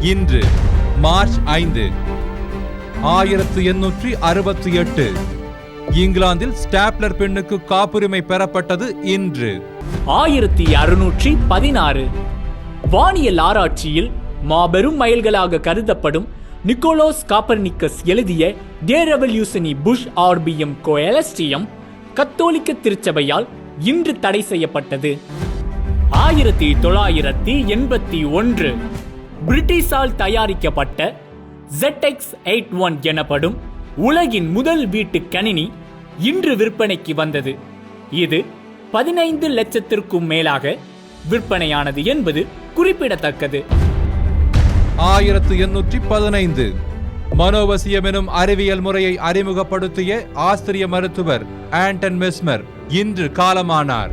இன்று மார்ச் ஐந்து ஆயிரத்து எண்ணூற்றி அறுபத்தி எட்டு இங்கிலாந்தில் ஸ்டாப்லர் பெண்ணுக்கு காப்புரிமை பெறப்பட்டது இன்று. ஆயிரத்தி அறுநூற்றி பதினாறு வானியல் ஆராய்ச்சியில் மாபெரும் மைல்களாக கருதப்படும் நிக்கோலோஸ் காப்பர்னிக்கஸ் எழுதிய டே. ரெவல்யூசனி புஷ் ஆர்பிஎம் கோஎலஸ்டியம் கத்தோலிக்க திருச்சபையால் இன்று தடை செய்யப்பட்டது. ஆயிரத்தி தொள்ளாயிரத்தி எண்பத்தி ஒன்று பிரிட்டிஷால் தயாரிக்கப்பட்ட ZX எயிட் ஒன் எனப்படும் உலகின் முதல் வீட்டு கணினி இன்று விற்பனைக்கு வந்தது. இது பதினைந்து லட்சத்திற்கும் மேலாக விற்பனையானது என்பது குறிப்பிடத்தக்கது. ஆயிரத்து எண்ணூற்றி பதினைந்து மனோவசியம் எனும் அறிவியல் முறையை அறிமுகப்படுத்திய ஆஸ்திரிய மருத்துவர் ஆண்டன் மெஸ்மர் இன்று காலமானார்.